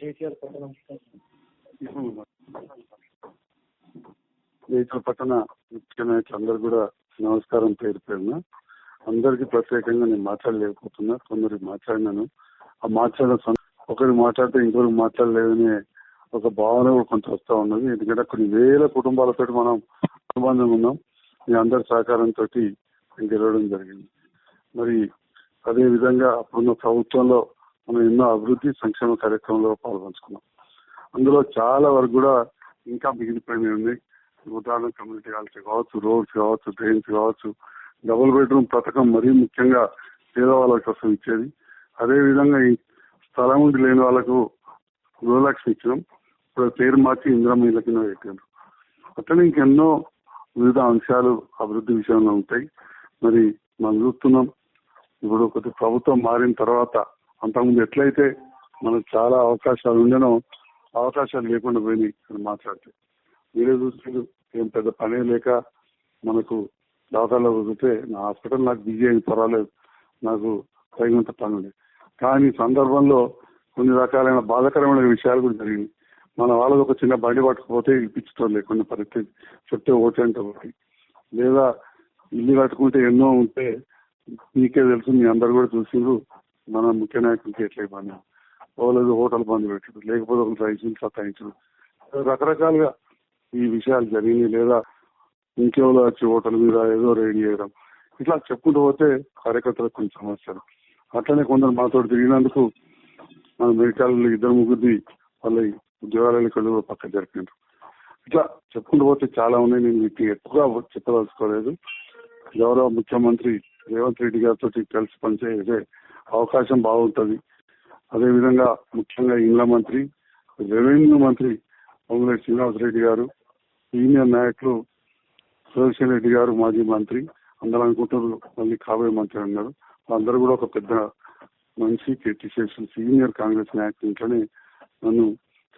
కేసీఆర్ పట్టణం మేకల పట్టణ ముఖ్య నాయకులందరూ కూడా నమస్కారం పేరు పేరున అందరికి ప్రత్యేకంగా నేను మాట్లాడలేకపోతున్నా. కొందరు మాట్లాడినాను. ఆ మాట్లాడిన సం- ఒకరికి మాట్లాడితే ఇంకొకరికి మాట్లాడలేదనే ఒక భావన కూడా కొంత వస్తా ఉన్నది. ఎందుకంటే కొన్ని వేల కుటుంబాలతో మనం అనుబంధం ఉన్నాం. మీ అందరి సహకారంతో గెలవడం జరిగింది. మరి అదే విధంగా అప్పుడున్న ప్రభుత్వంలో మనం ఎన్నో అభివృద్ధి సంక్షేమ కార్యక్రమంలో పాల్గొంచుకున్నాం అందులో చాలా వరకు కూడా ఇంకా మిగిలిపోయినవి ఉన్నాయి ఉదాహరణ కమ్యూనిటీ హాల్స్ కావచ్చు రోడ్స్ కావచ్చు డ్రైన్స్ కావచ్చు డబుల్ బెడ్రూమ్ పథకం మరీ ముఖ్యంగా పేదవాళ్ళ కోసం ఇచ్చేది. అదే విధంగా ఈ స్థలం ఉండి లేని వాళ్ళకు గృహలక్ష్మి ఇచ్చినాం. ఇప్పుడు పేరు మార్చి ఇందిరమ్మ ఇళ్ళ కింద పెట్టారు అట్లనే ఇంకెన్నో వివిధ అంశాలు అభివృద్ధి విషయంలో ఉంటాయి. మరి మనం చూస్తున్నాం. ఇప్పుడు కొద్ది ప్రభుత్వం మారిన తర్వాత అంతకుముందు ఎట్లయితే మనకు చాలా అవకాశాలు ఉండేనో అవకాశాలు లేకుండా పోయినాయి అని మాట్లాడితే. మీరే చూస్తుంది ఏం పెద్ద పనే లేక మనకు దాదాలో వదిలితే నా హాస్పిటల్ నాకు బిజీ అయింది పర్వాలేదు నాకు తగినంత పని ఉంది. కానీ సందర్భంలో కొన్ని రకాలైన బాధాకరమైన విషయాలు కూడా జరిగింది మన వాళ్ళది ఒక చిన్న బండి పట్టుకుపోతే ఇప్పించడం లేకుండా పరిస్థితి చుట్టూ ఓటంటే ఒకటి లేదా ఇల్లు కట్టుకుంటే ఎన్నో ఉంటే మీకే తెలుసు మీ అందరు కూడా చూసిండ్రు మన ముఖ్య నాయకులకి ఎట్లా ఇవ్వను ఓలేదు హోటల్ బంద్ పెట్టారు లేకపోతే ఒక రైస్ సత్తాయించడం రకరకాలుగా ఈ విషయాలు జరిగినాయి. లేదా ఇంకెవరో వచ్చి హోటల్ మీద ఏదో రెడీ చేయడం ఇట్లా చెప్పుకుంటూ పోతే కార్యకర్తలకు కొన్ని సమస్యలు. అట్లనే కొందరు మాతో తిరిగినందుకు మన మెడికల్ ఇద్దరు ముగ్గురిది వాళ్ళ ఉద్యోగాలకు వెళ్ళి పక్క జరిపినారు. ఇట్లా చెప్పుకుంటూ పోతే చాలా ఉన్నాయి. నేను వీటిని ఎక్కువగా చెప్పదలుచుకోలేదు. గౌరవ ముఖ్యమంత్రి రేవంత్ రెడ్డి గారితో కలిసి పనిచేసే అవకాశం బాగుంటుంది. అదేవిధంగా ముఖ్యంగా ఇండ్ల మంత్రి రెవెన్యూ మంత్రి పొంగులేటి శ్రీనివాసరెడ్డి గారు సీనియర్ నాయకులు సుదర్శన్ రెడ్డి గారు మాజీ మంత్రి అందరూ అనుకుంటారు మళ్ళీ కాబోయే మంత్రి అన్నారు. అందరూ కూడా ఒక పెద్ద మనిషి కేటీసీఎస్ సీనియర్ కాంగ్రెస్ నాయకులు ఇంట్లోనే నన్ను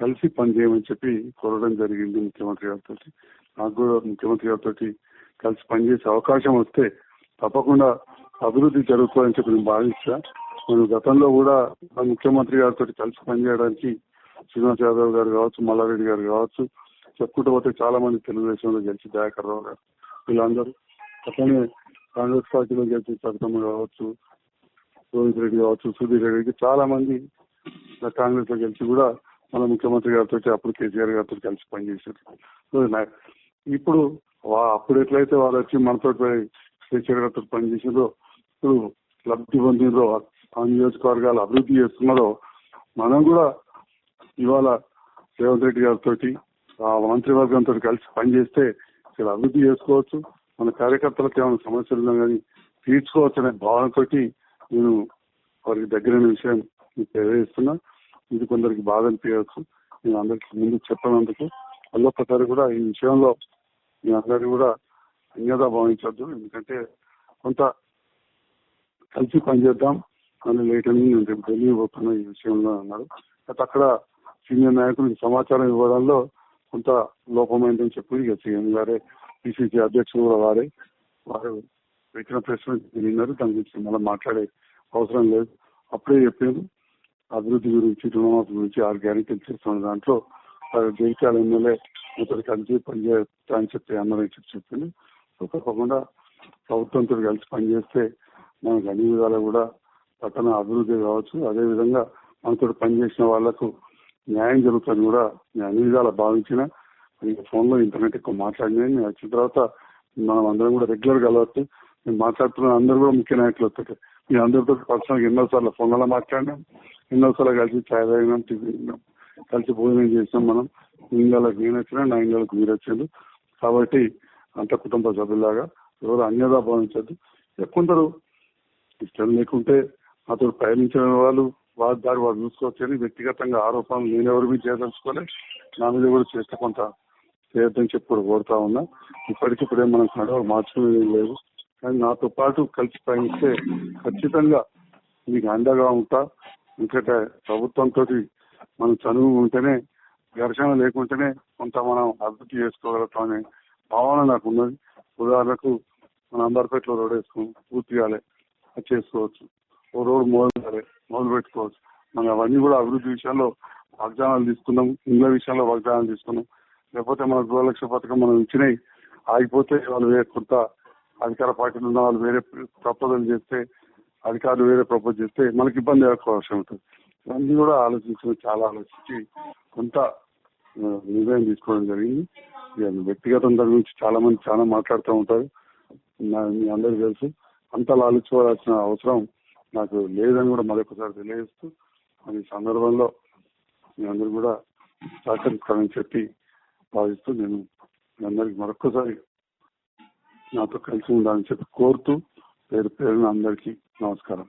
కలిసి పనిచేయమని చెప్పి కోరడం జరిగింది ముఖ్యమంత్రి గారితో నాకు కూడా ముఖ్యమంత్రి గారితో కలిసి పనిచేసే అవకాశం వస్తే తప్పకుండా అభివృద్ధి జరుగుతుందని చెప్పి నేను భావిస్తా. నేను గతంలో కూడా ముఖ్యమంత్రి గారితో కలిసి పనిచేయడానికి శ్రీనివాస్ యాదవ్ గారు కావచ్చు మల్లారెడ్డి గారు కావచ్చు చెప్పుకుంటూ పోతే చాలా మంది తెలుగుదేశంలో గెలిచి దయాకర్ రావు గారు వీళ్ళందరూ అట్లనే కాంగ్రెస్ పార్టీలో గెలిచి సరితమ్మ కావచ్చు రోహిత్ రెడ్డి కావచ్చు సుధీర్ రెడ్డి చాలా మంది కాంగ్రెస్లో గెలిచి కూడా మన ముఖ్యమంత్రి గారితో అప్పుడు కేసీఆర్ గారితో కలిసి పనిచేశారు. ఇప్పుడు వా- అప్పుడు ఎట్లయితే వాళ్ళు వచ్చి మనతో కేసీఆర్ గారితో పనిచేసిందో ఇప్పుడు లబ్ధి పొందిందో ఆ నియోజకవర్గాలు అభివృద్ధి చేస్తున్నారో మనం కూడా ఇవాళ రేవంత్ రెడ్డి గారితో ఆ మంత్రివర్గంతో కలిసి పనిచేస్తే ఇక్కడ అభివృద్ధి చేసుకోవచ్చు. మన కార్యకర్తలకు ఏమైనా సమస్యలు ఉన్నా కానీ తీర్చుకోవచ్చు అనే భావనతోటి నేను వారికి దగ్గరైన విషయం తెలియజేస్తున్నా. ఇది కొందరికి బాధ అనిపించవచ్చు. నేను అందరికి ముందు చెప్పినందుకు మళ్ళొక్కసారి కూడా ఈ విషయంలో మీ అందరికీ కూడా అన్యదా భావించద్దు. ఎందుకంటే కొంత కలిసి పనిచేద్దాం. కానీ లేట్ అని నేను రేపు ఢిల్లీ పోతున్నా ఈ విషయంలో అన్నారు. అయితే అక్కడ సీనియర్ నాయకులకు సమాచారం ఇవ్వడంలో కొంత లోపమైందని చెప్పి ఇక సీఎం గారే పిసిసి అధ్యక్షులు కూడా వారే వారు పెట్టిన ప్రశ్న విన్నారు. దాని గురించి మళ్ళీ మాట్లాడే అవసరం లేదు. అప్పుడే చెప్పాను అభివృద్ధి గురించి రుణమాఫీ గురించి ఆరు గ్యారెంటీలు చేస్తున్న దాంట్లో వారు జైత్యాల ఎమ్మెల్యే ఇతరు కలిసి పనిచేస్తా అని చెప్పి అన్నారని చెప్పి చెప్పింది. సో తప్పకుండా ప్రభుత్వంతో కలిసి పనిచేస్తే మనకు అన్ని విధాలు కూడా పట్టణ అభివృద్ధి కావచ్చు. అదేవిధంగా మనతో పనిచేసిన వాళ్ళకు న్యాయం జరుగుతుంది కూడా. నేను అన్ని విధాలు భావించిన. ఫోన్లో ఇంటర్నెట్ ఎక్కువ మాట్లాడినా నేను వచ్చిన తర్వాత మనం అందరం కూడా రెగ్యులర్ కలవచ్చు నేను మాట్లాడుతున్న అందరూ కూడా ముఖ్య నాయకులు వస్తాయి మీ అందరితో పర్సనల్ ఎన్నో సార్లు ఫోన్లలో మాట్లాడినాం. ఎన్నో సార్లు కలిసి ఛాయ్ తాగినాం టిఫిన్ తిన్నాం. కలిసి భోజనం చేసినాం మనం. ఇండ్లకు నేను వచ్చినా నా ఇండ్లకు మీరు వచ్చారు కాబట్టి అంత కుటుంబ సభ్యులాగా ఎవరు అన్యదా భావించద్దు. కొందరు ఇష్టం లేకుంటే అతడు ప్రయాణించిన వాళ్ళు వారి దారి వారు చూసుకోవచ్చు అని వ్యక్తిగతంగా ఆరోపణలు నేను ఎవరి మీద చేయదలుచుకోలే నా మీద కూడా చేస్తే కొంత చేయొద్దని చెప్పి కూడా కోరుతా ఉన్నా. ఇప్పటికిప్పుడే మనం నడవలు మార్చుకునేది లేదు. కానీ నాతో పాటు కలిసి ప్రయాణిస్తే ఖచ్చితంగా మీకు అండగా ఉంటా. ఎందుకంటే ప్రభుత్వంతో మనం చదువు ఉంటేనే ఘర్షణ లేకుంటేనే కొంత మనం అభివృద్ధి చేసుకోగలుగుతాం అనే భావన నాకు ఉన్నది. ఉదాహరణకు మన అంబర్పేటలో రోడ్ వేసుకుని పూర్తి కాలే అది చేసుకోవచ్చు. ఓ రోడ్ మొదలు మొదలు పెట్టుకోవచ్చు. మనం అవన్నీ కూడా అభివృద్ధి విషయాల్లో వాగ్దానాలు తీసుకున్నాం. ఇండ్ల విషయంలో వాగ్దానాలు తీసుకున్నాం. లేకపోతే మన గృహలక్ష్య పథకం మనం ఇచ్చినాయి ఆగిపోతే వాళ్ళు వేరే కొత్త అధికార పార్టీలు ఉన్న వాళ్ళు వేరే ప్రపోజల్ చేస్తే అధికారులు వేరే ప్రపోజ్ చేస్తే మనకి ఇబ్బంది అవకాశం అవసరం ఉంటుంది. ఇవన్నీ కూడా ఆలోచించి చాలా ఆలోచించి కొంత నిర్ణయం తీసుకోవడం జరిగింది. వ్యక్తిగతం దాని గురించి చాలా మంది చాలా మాట్లాడుతూ ఉంటారు. మీ అందరికీ తెలుసు. అంతలా ఆలోచించాల్సిన అవసరం నాకు లేదని కూడా మరొకసారి తెలియజేస్తూ ఈ సందర్భంలో మీ అందరూ కూడా సహకరిస్తారని చెప్పి భావిస్తూ నేను మీ అందరికి మరొకసారి నాతో కలిసి ఉండాలని చెప్పి కోరుతూ పేరు పేరున అందరికీ నమస్కారం.